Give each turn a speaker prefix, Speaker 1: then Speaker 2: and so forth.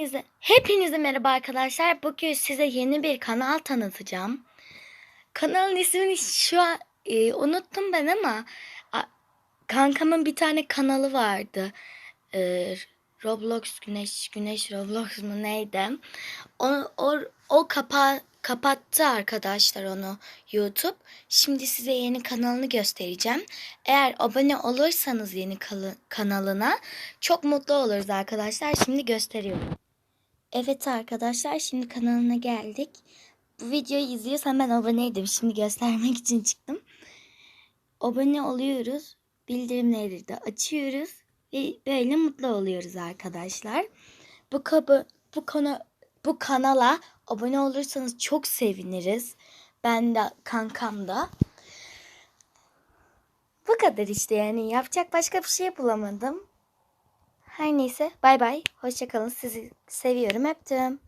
Speaker 1: Hepinize, hepinize merhaba arkadaşlar. Bugün size yeni bir kanal tanıtacağım. Kanalın ismini şu an e, unuttum ben ama a, kankamın bir tane kanalı vardı. E, Roblox Güneş Güneş Roblox mu neydi? O o, o kapa, kapattı arkadaşlar onu YouTube. Şimdi size yeni kanalını göstereceğim. Eğer abone olursanız yeni kanalına çok mutlu oluruz arkadaşlar. Şimdi gösteriyorum. Evet arkadaşlar şimdi kanalına geldik. Bu videoyu izliyorsan ben aboneydim. Şimdi göstermek için çıktım. Abone oluyoruz. Bildirimleri de açıyoruz. Ve böyle mutlu oluyoruz arkadaşlar. Bu kaba, bu konu bu kanala abone olursanız çok seviniriz. Ben de kankam da. Bu kadar işte yani yapacak başka bir şey bulamadım. Her neyse bay bay. Hoşçakalın. Sizi seviyorum. Öptüm.